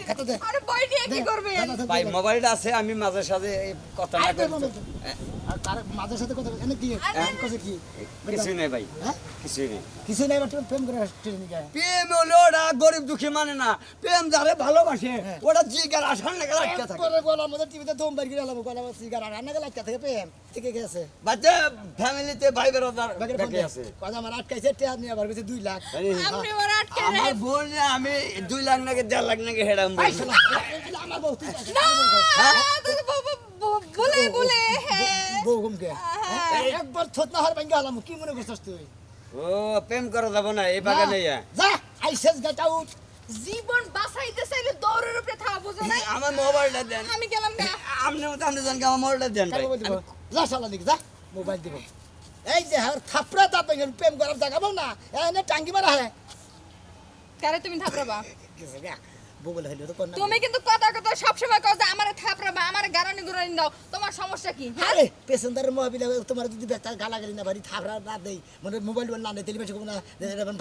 [SPEAKER 2] আরে বই নিয়ে কি করবে?
[SPEAKER 6] ভাই মোবাইলটা আছে আমি মাঝে সাথে কথা না করি। হ্যাঁ,
[SPEAKER 1] আর তার সাথে কথা এনে কি?
[SPEAKER 2] আরে-
[SPEAKER 1] কি?
[SPEAKER 6] কিছুই নেই ভাই।
[SPEAKER 1] হ্যাঁ?
[SPEAKER 6] কিছুই নেই।
[SPEAKER 1] কিছু নাই এবার প্রেম করে ট্রেনে গিয়ে
[SPEAKER 6] প্রেম হলো ওরা গরিব দুঃখী মানে না। প্রেম যারে ভালোবাসে ওরা জিগার আসার নাকি রাখতে থাকে।
[SPEAKER 1] পরে গলা আমাদের টিভিতে দম বাড়ি গেলাম গলা সিগার আর রান্না লাগতে থাকে প্রেম। ঠিক গেছে।
[SPEAKER 6] বাচ্চা ফ্যামিলিতে ভাই বেরোদার
[SPEAKER 1] বাকির
[SPEAKER 6] আছে।
[SPEAKER 1] কথা আমার আটকাইছে টেয়া নিয়ে আবার গেছে দুই লাখ?
[SPEAKER 2] আপনি
[SPEAKER 6] আমার বোন আমি দুই লাখ নাকি দেড় লাখ নাকি
[SPEAKER 1] এগুলো আমার বউ তুই পাশে।
[SPEAKER 2] না, তো ব- ব- ব- বলে বলে হ্যাঁ।
[SPEAKER 1] বউ ঘুমকে একবার থত হার ভাঙ্গা হলাম কি মনে করছিস তুই?
[SPEAKER 6] ও প্রেম করা যাব না এই বাগানে
[SPEAKER 1] যা আইসেস গেট আউট
[SPEAKER 2] জীবন বাঁচাইতে চাইলে দৌড়ের উপরে থাকা বোঝো নাই?
[SPEAKER 6] আমার মোবাইলটা দেন।
[SPEAKER 2] আমি গেলাম না।
[SPEAKER 6] আপনি মতো আপনি জানকে আমার মোবাইলটা দেন ভাই।
[SPEAKER 1] দিব যা শালা দিকে যা মোবাইল দিব। এই যে হার থাপড়া তাপ ভেঙে প্রেম করার জায়গা না এনে টাঙ্গি মারা হ্যাঁ।
[SPEAKER 2] কারে তুমি থাপড়াবা?
[SPEAKER 1] বগল হইল তো কোন না
[SPEAKER 2] তুমি কিন্তু কথা কথা সবসময় কও যে আমারে থাপড়াবা আমারে গারানি গুরানি দাও। তোমার সমস্যা কি হ্যাঁ?
[SPEAKER 1] আরে পেছনদারের মহাবিলা তোমার যদি বেতা গালাগালি না বাড়ি থাপড়া না দেই মানে মোবাইল না নেই তেলিমেছে কোনো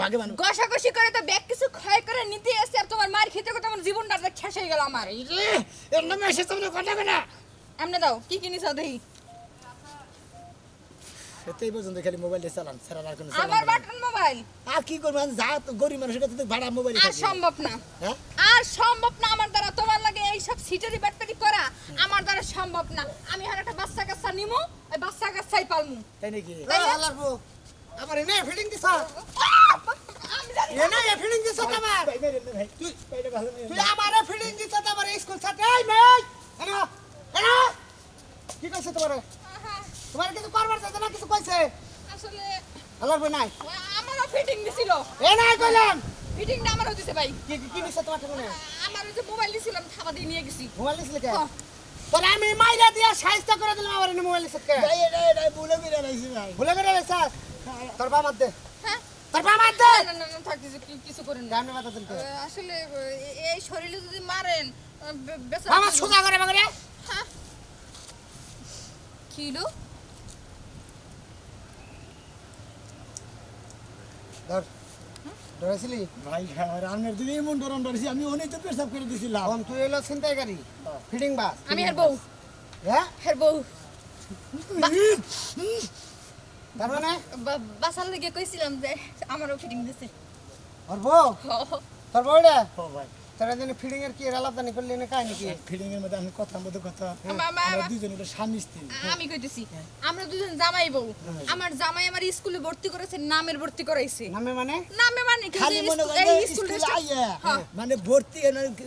[SPEAKER 1] ভাগে মানুষ।
[SPEAKER 2] ঘষাঘষি করে তো ব্যাগ কিছু ক্ষয় করে নিতে এসে আর তোমার মার খেতে খেতে আমার জীবনটা শেষ হয়ে গেল আমার।
[SPEAKER 1] এর নামে এসে তোমরা কথা না।
[SPEAKER 2] এমনি দাও কি কিনিস দেখি।
[SPEAKER 1] সেটাই পর্যন্ত খালি মোবাইল দিয়ে চালান ছাড়া আর কোনো
[SPEAKER 2] আমার বাটন মোবাইল
[SPEAKER 1] আর কি করবেন যা গরিব মানুষের কাছে তো ভাড়া মোবাইল
[SPEAKER 2] আর সম্ভব না।
[SPEAKER 1] হ্যাঁ?
[SPEAKER 2] আর সম্ভব না আমার দ্বারা। তোমার লাগে এই সব সিটারি ব্যাটপাটি করা আমার দ্বারা সম্ভব না। আমি আর একটা বাচ্চা কাচ্চা নিমু ওই বাচ্চা কাচ্চাই পালমু।
[SPEAKER 1] তাই নাকি?
[SPEAKER 5] আল্লাহর বউ আমার এনে ফিটিং দিছ। এনে ফিটিং দিছ তোমার?
[SPEAKER 1] তুই।
[SPEAKER 5] তুই আমারে ফিটিং দিছ তোমার স্কুল ছাত্র এই মেই এনো এনো! কি কইছে তোমারে? তোমার কিছু করবার চাইছে না কিছু কইছে?
[SPEAKER 2] আসলে
[SPEAKER 5] আল্লাহর বউ নাই?
[SPEAKER 2] আমারও ফিটিং দিছিল।
[SPEAKER 5] এ নাই কইলাম।
[SPEAKER 2] ফিটিংটা আমারও দিছে ভাই।
[SPEAKER 5] কি কি- দিছে তোমার ঠিকানা
[SPEAKER 2] আমার ওই যে মোবাইল দিছিলাম থাবা দিয়ে নিয়ে গেছি।
[SPEAKER 5] মোবাইল দিছিলে কে?
[SPEAKER 2] হ্যাঁ।
[SPEAKER 5] তোর আমি মাইরা দিয়া সাইজটা করে দিলাম আমার এনে মোবাইল দিছে কে?
[SPEAKER 1] ভাই এটা এটা বলে মেরে লাইছি ভাই।
[SPEAKER 5] ভুলে করে রেছ তোর বাবা দে।
[SPEAKER 2] হ্যাঁ?
[SPEAKER 5] তোর বাবা দে!
[SPEAKER 2] না না না থাক কিছু কিছু করেন না।
[SPEAKER 5] গামনে মাথা দিন
[SPEAKER 2] আসলে এই শরীরে যদি মারেন আহ, বে- বেচারা
[SPEAKER 5] আমার সোজা করে বাগরে
[SPEAKER 2] হ্যাঁ। কিলো
[SPEAKER 5] ধর ধরেছিলি?
[SPEAKER 1] ভাই। রান্নার দিকে এমন ডরন ডরেছি আমি অনেক তো পেশাব করে দিছিলাম।
[SPEAKER 5] এখন তুই এলো ছিনতাইকারী ফিটিং বাস।
[SPEAKER 2] আমি হের বউ।
[SPEAKER 5] হ্যাঁ?
[SPEAKER 2] হের বউ।
[SPEAKER 5] তার মানে?
[SPEAKER 2] বা- বাসার লেগে কইছিলাম যে আমারও ফিটিং দিছে।
[SPEAKER 5] ওর বউ? তোর বউ রে
[SPEAKER 1] ও ভাই।
[SPEAKER 5] তোরা জানি ফিটিং এর কি আলাদানি করলি না কাহিনী কি?
[SPEAKER 1] ফিলিং এর মধ্যে আমি কথা মধ্যে কথা
[SPEAKER 2] মা- মা-
[SPEAKER 1] আমরা দুজন হলো স্বামী স্ত্রী
[SPEAKER 2] আমি কইতেছি আমরা দুজন জামাই বউ। আমার জামাই আমার স্কুলে ভর্তি করেছে নামের ভর্তি করাইছে।
[SPEAKER 5] নামে মানে?
[SPEAKER 2] নামে মানে কি
[SPEAKER 1] খালি
[SPEAKER 2] যে
[SPEAKER 1] মনে
[SPEAKER 2] স্কুল- এই স্কুলে
[SPEAKER 1] আইয়া
[SPEAKER 2] হ্যাঁ।
[SPEAKER 1] মানে ভর্তি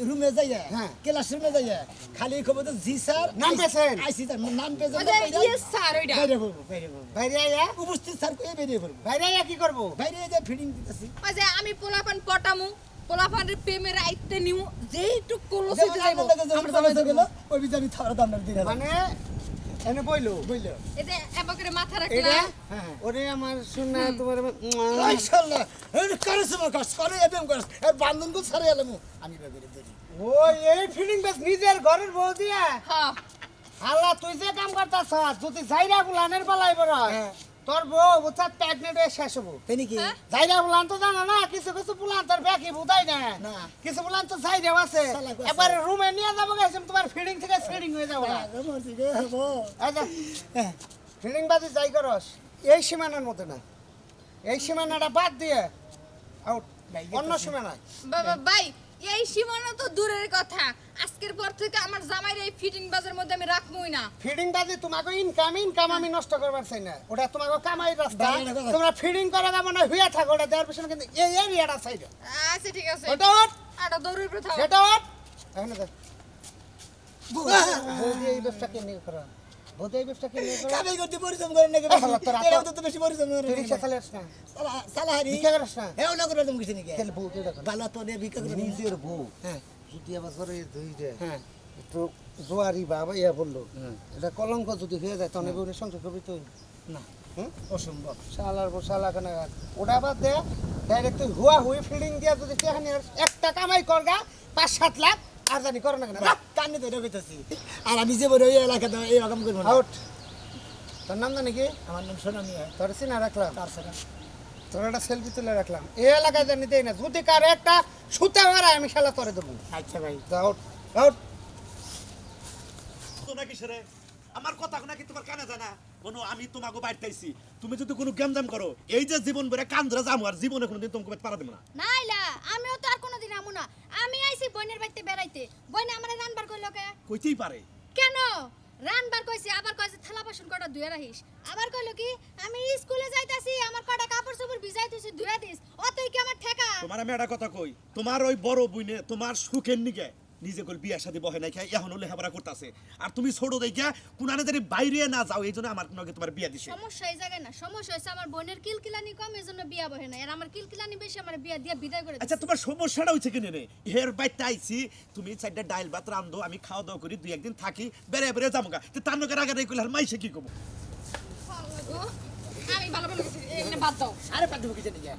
[SPEAKER 1] রুমে যাইয়া
[SPEAKER 5] হ্যাঁ।
[SPEAKER 1] ক্লাস রুমে যাইয়া খালি খবর তো জি স্যার
[SPEAKER 5] নাম পেয়েছেন?
[SPEAKER 1] আইসি স্যার নাম পেয়েছেন
[SPEAKER 2] ইয়েস স্যার ওইটা।
[SPEAKER 1] বাইরে পড়ব বাইরে পড়ব
[SPEAKER 5] বাইরে আইয়া?
[SPEAKER 1] উপস্থিত স্যার কয়ে বেরিয়ে পড়ব
[SPEAKER 5] বাইরে আইয়া কি করব?
[SPEAKER 1] বাইরে যে ফিডিং দিতেছি।
[SPEAKER 2] ওই যে আমি পোলাপান পটামু পোলাপানের প্রেমের আইতে নিউ যেইটুক কলসে যাইব আমরা জামাই
[SPEAKER 1] গেল ওই থাড়া দাম
[SPEAKER 5] মানে এনে বইলো?
[SPEAKER 1] বুঝলো
[SPEAKER 2] এই যে এবারে মাথা রাখলা।
[SPEAKER 1] হ্যাঁ
[SPEAKER 5] ওরে আমার তোমার
[SPEAKER 1] মাশাআল্লাহ সময় কাজ করে কাজ এর বান্ধন এলাম। আমি
[SPEAKER 5] ও এই ফিটিং বাস নিজের ঘরের বউ দিয়া।
[SPEAKER 2] হ্যাঁ।
[SPEAKER 5] আল্লাহ তুই যে কাম করতাছ যদি যাইরা বুলানের বেলায় বড়
[SPEAKER 1] হ্যাঁ।
[SPEAKER 5] তোর বউ বুঝছা প্রেগনেন্ট হয়ে শেষ হব।
[SPEAKER 1] তাই নাকি?
[SPEAKER 2] হ্যাঁ?
[SPEAKER 5] যাইরা বুলান তো জানো না কিছু কিছু বুলান তোর ব্যাকি বুঝাই না?
[SPEAKER 1] না।
[SPEAKER 5] কিছু বুলান তো যাইরাও আছে।
[SPEAKER 1] শালা কইছে।
[SPEAKER 5] এবার রুমে নিয়ে যাব গেছে তোমার ফিডিং থেকে ফিডিং হয়ে যাব
[SPEAKER 1] হ্যাঁ।
[SPEAKER 5] ফিডিং বাজি যাই করস এই সীমানার মতো না এই সীমানাটা বাদ দিয়ে আউট অন্য সীমানা
[SPEAKER 2] বাবা ভাই এই সীমানা তো দূরের কথা। আজকের পর থেকে আমার জামাইর এই ফিটিং বাজার মধ্যে আমি রাখবই না।
[SPEAKER 5] ফিডিং বাজি তোমাকে ইনকাম ইনকাম আমি নষ্ট করবার চাই না। ওটা তোমাকে কামাই রাস্তা। তোমরা ফিডিং করা যাব না হইয়া থাকো। ওটা দেওয়ার পিছনে কিন্তু এই এরিয়াটা সাইডে
[SPEAKER 2] আচ্ছা ঠিক আছে।
[SPEAKER 5] ওটা ওঠ।
[SPEAKER 2] আটা দৌড়ের উপরে থাও
[SPEAKER 5] সেটা ওঠ। এখানে এই ব্যবসা কে নিয়ে করা বৌদি এই নিয়ে করা
[SPEAKER 1] কামাই করতে পরিশ্রম করেন নাকি
[SPEAKER 5] আহ,
[SPEAKER 1] এরাও তো বেশি পরিশ্রম করেন
[SPEAKER 5] তুই রিক্সা চালাস না।
[SPEAKER 1] সালাহারি?
[SPEAKER 5] ভিক্ষা করিস না।
[SPEAKER 1] এও না করে তুমি কিছু নাকি?
[SPEAKER 5] তাহলে
[SPEAKER 1] তো নিয়ে ভিক্ষা করে
[SPEAKER 5] নিজের বউ।
[SPEAKER 1] হ্যাঁ।
[SPEAKER 5] যদি আবার করে দুই
[SPEAKER 1] হ্যাঁ।
[SPEAKER 5] একটু জোয়ারি বাবা ইয়া বলল এটা কলঙ্ক যদি হয়ে যায় তখন বউনের সংসার করবি তুই।
[SPEAKER 1] না।
[SPEAKER 5] হুম?
[SPEAKER 1] অসম্ভব।
[SPEAKER 5] শালার বউ শালা কেন? ওটা বাদ দে ডাইরেক্ট তুই হুয়া হুই ফিল্ডিং দিয়া যদি সেখানে একটা কামাই করগা পাঁচ সাত লাখ আর জানি করো না কেন?
[SPEAKER 1] কান্নি তো কইতাছি। আর আমি যে বড় এই এলাকাতে এইরকম করব না।
[SPEAKER 5] আউট। তোর নাম জানি কি?
[SPEAKER 1] আমার নাম সোনামি
[SPEAKER 5] তোর চিনা রাখলাম।
[SPEAKER 1] তার সাথে
[SPEAKER 5] তোর একটা সেলফি তুলে রাখলাম। এই এলাকায় জানি দেই না যদি কার একটা সুতে মারায় আমি শালা করে দেবো।
[SPEAKER 1] আচ্ছা ভাই।
[SPEAKER 5] Out out.
[SPEAKER 7] তো নাকি সেরে আমার কথা নাকি তোমার কানে জানা কোনো আমি তোমাকে তুমি যদি কোনো করো এই যে জীবন ধরে যাব আর জীবনে কোনোদিন তোমাকে পারা দেবো না।
[SPEAKER 8] নাইলা আমিও তো আর কোনোদিন আমু না। আমি আইছি বোনের বাড়িতে বেড়াইতে। বোন আমার রানবার কইলো কে?
[SPEAKER 7] কইতেই পারে।
[SPEAKER 8] কেন? রানবার কইছে আবার কইছে থালা বাসন কটা ধুয়ে রাখিস। আবার কইলো কি আমি স্কুলে যাইতাছি আমার কটা কাপড় চোপড় ভিজাই ধুয়ে দিস। অতই কি আমার ঠেকা?
[SPEAKER 7] তোমার আমি একটা কথা কই তোমার ওই বড় বইনে তোমার সুখের নিগে নিজে কল বিয়ার সাথে বহে নাই খাই এখন লেখাপড়া করতেছে। আর তুমি ছোট দেখা কোনানে যদি বাইরে না যাও এই জন্য আমার নগে তোমার বিয়া দিছে।
[SPEAKER 8] সমস্যা এই জায়গায় না সমস্যা হয়েছে আমার বোনের কিলকিলানি কম এই জন্য বিয়া বহে না আর আমার কিলকিলানি বেশি আমার বিয়া দিয়ে বিদায় করে
[SPEAKER 7] আচ্ছা তোমার সমস্যাটা হচ্ছে কিনে নে হের বাইতে আইছি তুমি চারটা ডাইল ভাত রান্ধো আমি খাওয়া দাওয়া করি দুই একদিন থাকি বেড়ে বেড়ে যাব গা। তো তার নগের আগে কইলে আর মাইসে কি করব?
[SPEAKER 2] আমি ভালো ভালো বাদ দাও।
[SPEAKER 1] আরে পাঠ দেবো কিছু নাকি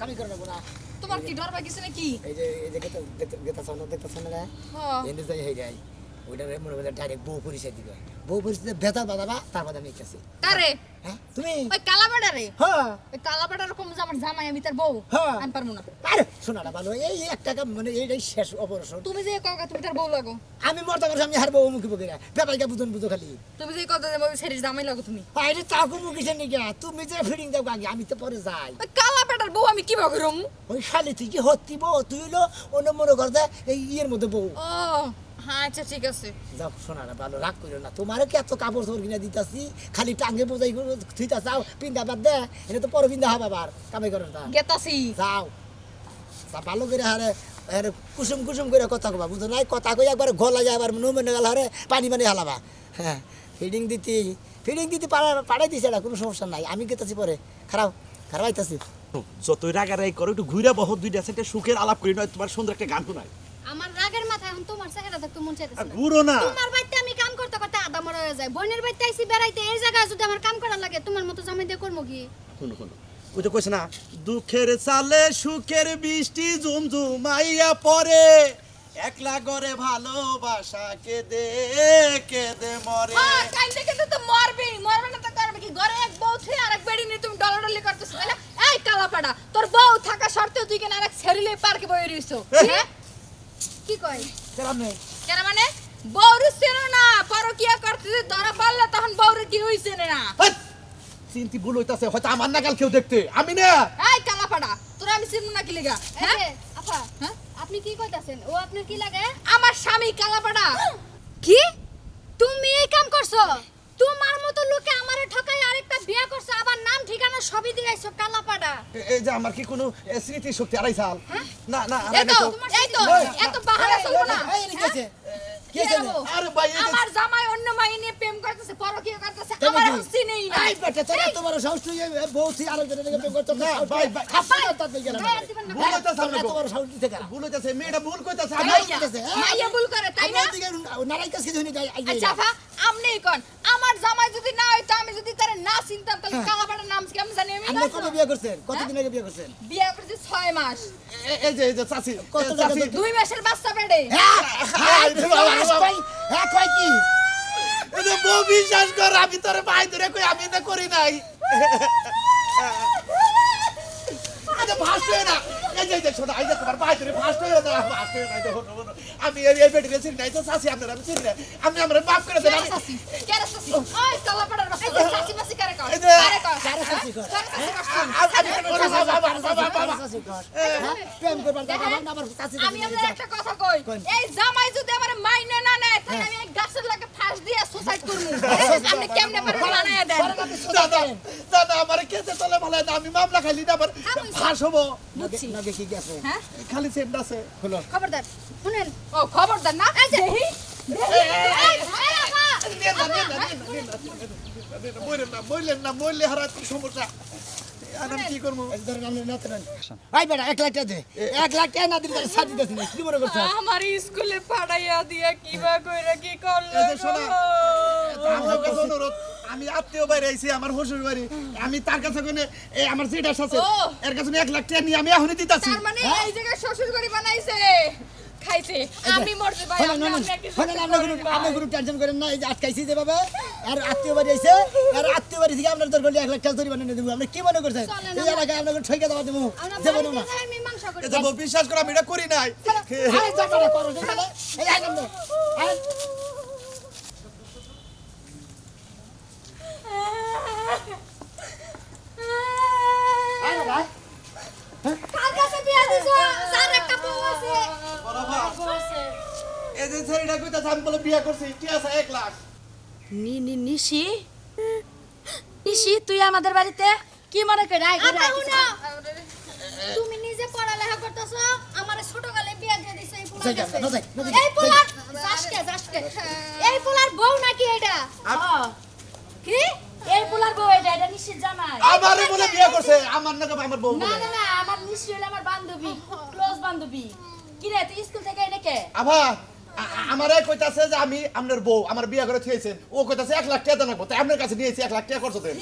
[SPEAKER 1] কামি করে নেব না।
[SPEAKER 2] তোমার কি ডর পাইছে নাকি
[SPEAKER 1] এই যে এই যে দেখতে গেতা সামনে দেখতে সামনে
[SPEAKER 2] হ্যাঁ
[SPEAKER 1] এনে যাই হয়ে যায় ওইটা মনে করে ডাইরেক্ট বউ পরিচয় দিবে। বউ পরিচয় বেতা বাদাবা তারপর আমি কাছে
[SPEAKER 2] কারে?
[SPEAKER 1] হ্যাঁ তুমি?
[SPEAKER 2] ওই কালাবাড়া রে
[SPEAKER 1] হ্যাঁ।
[SPEAKER 2] ওই কালাবাড়া রকম আমার জামাই আমি তার বউ?
[SPEAKER 1] হ্যাঁ।
[SPEAKER 2] আমি পারব না।
[SPEAKER 1] আরে শোনা না ভালো এই একটা কাম মানে এইটাই শেষ অপারেশন
[SPEAKER 2] তুমি যে কাকা তুমি তার বউ লাগো।
[SPEAKER 1] আমি মরতে পারছি আমি হার বউ মুখে বকে ব্যাপারকে বুঝন বুঝো খালি?
[SPEAKER 2] তুমি যে কথা দেবো সেরির জামাই লাগো তুমি?
[SPEAKER 1] আরে তাকু মুখিছে নাকি তুমি যে ফিডিং দাও আগে আমি তো পরে যাই।
[SPEAKER 2] ওই কালাবাড়ার বউ আমি কি ভাবে রম?
[SPEAKER 1] ওই শালি তুই কি হত্তি বউ তুই হলো অন্য মনে করতে এই ইয়ের মধ্যে বউ।
[SPEAKER 2] ও হ্যাঁ আচ্ছা ঠিক আছে।
[SPEAKER 1] যাও শোনা না ভালো রাগ করিও না। তোমারও কি এত কাপড় চোপড় কিনে দিতাছি? খালি টাঙ্গে বোঝাই থুইতা চাও? পিন্দা বাদ দে এটা তো পরে পিন্দা হবে আবার কামাই করেন তা
[SPEAKER 2] গেতাছি।
[SPEAKER 1] যাও। তা ভালো করে হারে হারে কুসুম কুসুম করে কথা কবা বুঝো নাই? কথা কই একবার গলা যায় আবার নো মেনে গেল হারে পানি পানি হালাবা। হ্যাঁ ফিডিং দিতি ফিডিং দিতে পাড়া পাড়াই দিছে না কোনো সমস্যা নাই। আমি গেতাছি পরে। খারাপ খারাপ আইতাছি
[SPEAKER 7] যতই রাগারাই করো একটু ঘুরে বহ দুইটা সেটা সুখের আলাপ করি নয় তোমার সুন্দর একটা গান শোনায়
[SPEAKER 8] আমার মাথায় এখন তোমার চেহারা দেখতে মন চাইতেছে না।
[SPEAKER 7] ঘুরো না।
[SPEAKER 8] তোমার বাড়িতে আমি কাম করতে করতে আদা মরা হয়ে যায়। বোনের বাড়িতে আইসি বেড়াইতে এই জায়গায় যদি আমার কাম করা লাগে তোমার মতো জামাই দিয়ে করব কি?
[SPEAKER 7] শোনো শোনো। ওই তো কইছে না দুঃখের সালে সুখের বৃষ্টি জুমজুমাইয়া পরে একলা করে ভালোবাসা কেঁদে কেঁদে মরে।
[SPEAKER 2] হ্যাঁ কাইন্দে কিন্তু তো মরবে। মরবে না তো করবে কি? ঘরে এক বউ থুই আর এক বেড়ি নিয়ে তুমি ডলাডলি করতেছো তাই না? এই কালাপাড়া তোর বউ থাকা সত্ত্বেও তুই কেন আরেক ছেড়িলে পার্কে বই রইছো? হ্যাঁ?
[SPEAKER 8] কি কয়?
[SPEAKER 2] কেন মানে? বউরে চেনো না পরকিয়া করতে ধরা পারলে তখন বউরে কি হইছে না
[SPEAKER 7] চিন্তি ভুল হইতাছে হয়তো আমার নাগাল কেউ দেখতে। আমি না।
[SPEAKER 2] এই কালাপাড়া তোরা আমি চিনু না কি লেগা? হ্যাঁ?
[SPEAKER 8] আপা
[SPEAKER 2] হ্যাঁ?
[SPEAKER 8] আপনি কি কইতাছেন? ও আপনার কি লাগে?
[SPEAKER 2] আমার স্বামী কালাপাড়া।
[SPEAKER 8] কি? তুমি এই কাম করছ? তোমার মতো লোকে আমারে ঠকাই আরেকটা বিয়া করছ আবার নাম ঠিকানা সবই দিয়েছ কালাপাড়া।
[SPEAKER 7] এই যে আমার কি কোনো স্মৃতি শক্তি আড়াই সাল? না না
[SPEAKER 2] এই
[SPEAKER 7] আড়াই
[SPEAKER 2] তো এত বাহানা চলবো না?
[SPEAKER 7] আরে ভাই,
[SPEAKER 2] আমার জামাই অন্য মাই নিয়ে প্রেম করতেছে পরকীয় করতেছে আমার
[SPEAKER 1] কি?
[SPEAKER 2] নেই।
[SPEAKER 1] এই বেটা তোরা তোমার সাহস তুই বউ তুই আরেকজনের দিকে প্রেম করতে না
[SPEAKER 7] ভাই, ভাই,
[SPEAKER 1] খাপাই তার দিকে গেলাম
[SPEAKER 8] গায়ে দিবেন না,
[SPEAKER 7] ভুল হইতাছে
[SPEAKER 1] তোমরা তোমার সাহস দিতে গেলাম
[SPEAKER 7] ভুল হইতাছে মেয়েটা ভুল কইতাছে।
[SPEAKER 1] আমি
[SPEAKER 7] আমি-
[SPEAKER 1] কইতাছে, হ্যাঁ?
[SPEAKER 2] মাইয়া ভুল করে তাই না?
[SPEAKER 1] আমার নারাই কাছে ধুনি যাই
[SPEAKER 2] আচ্ছা আপা আমনি কোন। আমার জামাই যদি না হইতো আমি যদি তারে না চিনতাম তাহলে
[SPEAKER 1] হ্যাঁ।
[SPEAKER 2] নাম কি আমি জানি? আমি
[SPEAKER 1] আপনি কবে বিয়ে করছেন? কতদিন আগে বিয়ে করছেন?
[SPEAKER 2] বিয়ে করেছি ছয় মাস।
[SPEAKER 7] এ- এই যে এই যে চাচি
[SPEAKER 1] কত
[SPEAKER 7] চাচি।
[SPEAKER 2] দুই মাসের বাচ্চা পেটে
[SPEAKER 1] হ্যাঁ হ্যাঁ কই হ্যাঁ কি?
[SPEAKER 7] বউ বিশ্বাস কর, আমি তোরে ভাই ধরে কই, আমি এটা করি নাই। আরে ফাস্ট না। এই যে শোনা এই যে তোমার ভাই হয়ে হয়ে। আমি এই এই বেটি চিনি নাই তো চাচি আপনারা আমি চিনি না। আমরা মাফ করে দেন আমি
[SPEAKER 2] কেরাসাসি কেরাসাসি ওই কালাপাড়ার বাচ্চা চাচি মাসি কারে কয়?
[SPEAKER 7] এই যে-
[SPEAKER 2] কারে কয়?
[SPEAKER 1] কারে চাচি কয়?
[SPEAKER 2] কারে চাচি কয়?
[SPEAKER 7] আ- আমি বাবা বাবা বাবা বাবা।
[SPEAKER 1] চাচি কর হ্যাঁ? প্রেম করবার দেখা আমার আমার
[SPEAKER 2] আমি আপনার একটা কথা কই। এই জামাই যদি আমার মাইনে না নেয় তাহলে
[SPEAKER 1] হ্যাঁ।
[SPEAKER 2] আমি গাছের লাগে ফাঁস দিয়ে সুসাইড করব। আপনি কেমনে পারেন বানায় দেন?
[SPEAKER 7] দাদা দাদা আমার কেসে তলে ভালো আমি মামলা খাইলি না আবার ফাঁস হব।
[SPEAKER 2] বুঝছি।
[SPEAKER 1] কি গেছে
[SPEAKER 2] হ্যাঁ
[SPEAKER 7] খালি সেন্ট আছে
[SPEAKER 8] খবরদার শুনেন
[SPEAKER 2] ও খবরদার না দেহি
[SPEAKER 7] বললেন না বললেন না বললে হারা তো সমস্যা আর আমি কি করব
[SPEAKER 1] এই মনে করছ
[SPEAKER 2] আমার স্কুলে পাঠাইয়া দিয়া কিবা কইরা কি করল
[SPEAKER 7] যে আমি আত্মীয় বাইরে আইছি আমার শ্বশুর বাড়ি আমি তার কাছে কোনে এই আমার সিটাস আছে। এর কাছে এক লাখ টাকা নিয়ে আমি এখনই দিতাছি
[SPEAKER 2] তার মানে এই জায়গায় শ্বশুর বাড়ি বানাইছে খাইছে আমি মরতে ভাই আপনি
[SPEAKER 1] কোনো- টেনশন করেন না, এই যে আটকাইছি যেভাবে, আর আত্মীয় বাড়ি আইছে, আর আত্মীয় বাড়ি থেকে আপনার দরকার এক লাখ টাকা জরিমানা নিয়ে দেবো। আপনি কি মনে করছেন? এই এলাকায় আপনাকে ঠইকে দেওয়া দেবো? না।
[SPEAKER 7] বিশ্বাস করে আমি এটা করি নাই
[SPEAKER 1] আরে যা করো, যা পারে।
[SPEAKER 7] যে ছেলেটা কইতাছে আমি বলে বিয়ে করছি কি আছে? এক লাখ।
[SPEAKER 3] নি নি নিশি? নিশি তুই আমাদের বাড়িতে? কি মনে করে?
[SPEAKER 8] আপা হুনা তুমি নিজে পড়ালেখা করতেছো আমার ছোট গালে বিয়া দিয়ে দিছো এই
[SPEAKER 1] যাই।
[SPEAKER 8] এই পোলার জাসকে জাসকে এই পোলার বউ নাকি এটা? কি?
[SPEAKER 3] এই পোলার বউ এটা এটা নিশির জামাই।
[SPEAKER 7] আমারে বলে বিয়ে করছে আমার নাকি আমার বউ
[SPEAKER 3] না না না আমার নিশি হলো আমার বান্ধবী ক্লোজ বান্ধবী। কি রে তুই স্কুল থেকে এনেকে?
[SPEAKER 7] আভা আ- এক আমারে কইতাছে যে আমি আপনার বউ, আমার বিয়ে করে থিয়েছেন ও কইতাছে, এক লাখ টাকা দেন তাই আপনার কাছে নিয়েছি, এক লাখ টাকা খরচ দেন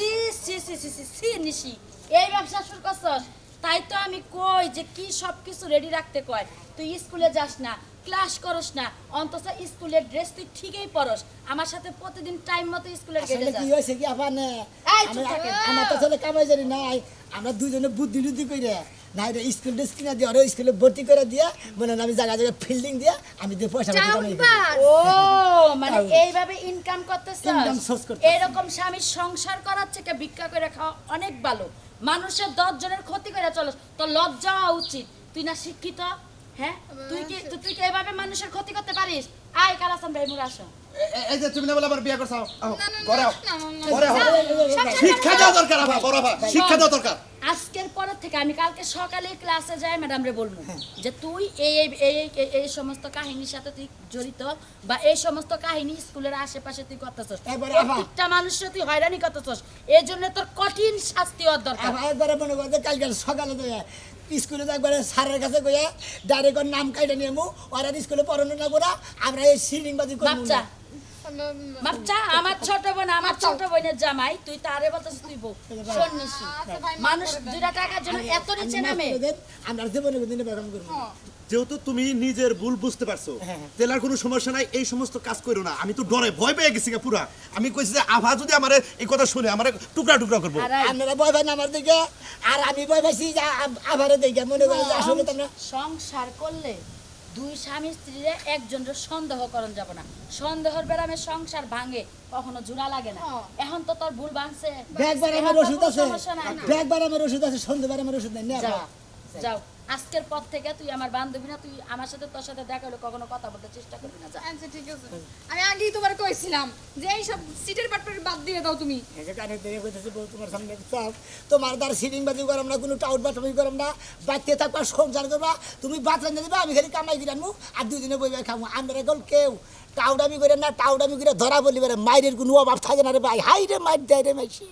[SPEAKER 3] এই ব্যবসা শুরু করছস? তাই তো আমি কই যে কি সব কিছু রেডি রাখতে কয়। তুই স্কুলে যাস না ক্লাস করস না অন্তত স্কুলের ড্রেস তুই ঠিকই পরস। আমার সাথে প্রতিদিন টাইম মতো স্কুলের
[SPEAKER 1] আসলে কি হয়েছে কি নে। আমার তো আসলে কামাই জানি নাই। আমরা দুজনে বুদ্ধি না এটা স্কুল ড্রেস কিনা দিয়ে ওরা স্কুলে ভর্তি করে দিয়া মনে আমি জায়গা জায়গায় ফিল্ডিং দিয়া আমি দিয়ে পয়সা করি।
[SPEAKER 3] ও মানে এইভাবে ইনকাম করতেছ। এরকম স্বামীর সংসার করার থেকে ভিক্ষা করে খাওয়া অনেক ভালো। মানুষের দশ জনের ক্ষতি করে চলস তো লজ্জা হওয়া উচিত তুই না শিক্ষিত হ্যাঁ তুই কি তুই কি এভাবে মানুষের ক্ষতি করতে পারিস আয় কালাসান ভাই মুরা আসো
[SPEAKER 7] এই যে তুমি না বলে আমার বিয়ে করছাও ঘরে ঘরে শিক্ষা দেওয়া দরকার বড় শিক্ষা দেওয়া দরকার
[SPEAKER 3] আজকের পর থেকে আমি কালকে সকালে ক্লাসে যাই ম্যাডাম রে বলব যে তুই এই এই সমস্ত কাহিনীর সাথে তুই জড়িত বা এই সমস্ত কাহিনী স্কুলের আশেপাশে তুই করতেছস। প্রত্যেকটা মানুষের তুই হয়রানি করতেছস। এই জন্য তোর কঠিন শাস্তি হওয়ার দরকার।
[SPEAKER 1] একবারে মনে করতে কালকে সকালে দেয় স্কুলে একবারে স্যারের কাছে গিয়ে ডাইরেক্ট নাম কাইটা নিয়ে মু ওরা স্কুলে পড়ানো না করা আমরা এই সিলিং বাজি করব
[SPEAKER 3] বাচ্চা আমার ছোট বোন আমার ছোট বোনের জামাই তুই তারে বলতেছিস তুই বউ। শোন নিশি, মানুষ দুটা টাকার জন্য এত নিচে নামে।
[SPEAKER 1] আমরা জীবনে বেগম করব না।
[SPEAKER 7] যেহেতু তুমি নিজের ভুল বুঝতে পারছ তাহলে আর কোনো সমস্যা নাই এই সমস্ত কাজ করো না। আমি তো ডরে ভয় পেয়ে গেছি পুরা। আমি কইছি যে আভা যদি আমার এই কথা শুনে আমার টুকরা টুকরা করব।
[SPEAKER 1] আপনারা ভয় পান আমার দিকে আর আমি ভয় পাইছি যে আ- দেখে মনে করেন যে আসলে তোমরা
[SPEAKER 3] সংসার করলে দুই স্বামী স্ত্রীরে একজনের সন্দেহ করণ যাব না। সন্দেহের বেড়ামে সংসার ভাঙে কখনো জোড়া লাগে না। এখন তো তোর ভুল ভাঙছে। ব্যাগ
[SPEAKER 1] আমার ওষুধ আছে। ব্যাগ। আমার ওষুধ আছে সন্দেহ আমার ওষুধ নেই
[SPEAKER 3] যাও যাও। আজকের পর থেকে তুই আমার বান্ধবী না তুই আমার সাথে তোর সাথে দেখা হলে কখনো কথা বলতে চেষ্টা করবি না।
[SPEAKER 2] আচ্ছা ঠিক আছে। আমি আগেই তোমার কইছিলাম যে এই সব সিটের পাটপাটি বাদ দিয়ে দাও তুমি।
[SPEAKER 1] যে কানে কইতেছি বউ তোমার সামনে চাপ। তোমার দ্বার সিলিং বাজি করম না কোনো টাউট বাটমি করম না। বাচ্চা থাকবা সংসার করবা। তুমি বাত রান্না দিবা আমি খালি কামাই করে আনব আর দুদিনে বই বই খাব আমরা গল কেউ। টাউডামি করে না টাউডামি করে ধরা বলি মাইরের কোনো অভাব থাকে না রে ভাই। হাই রে মাইর দেয় রে মাইছি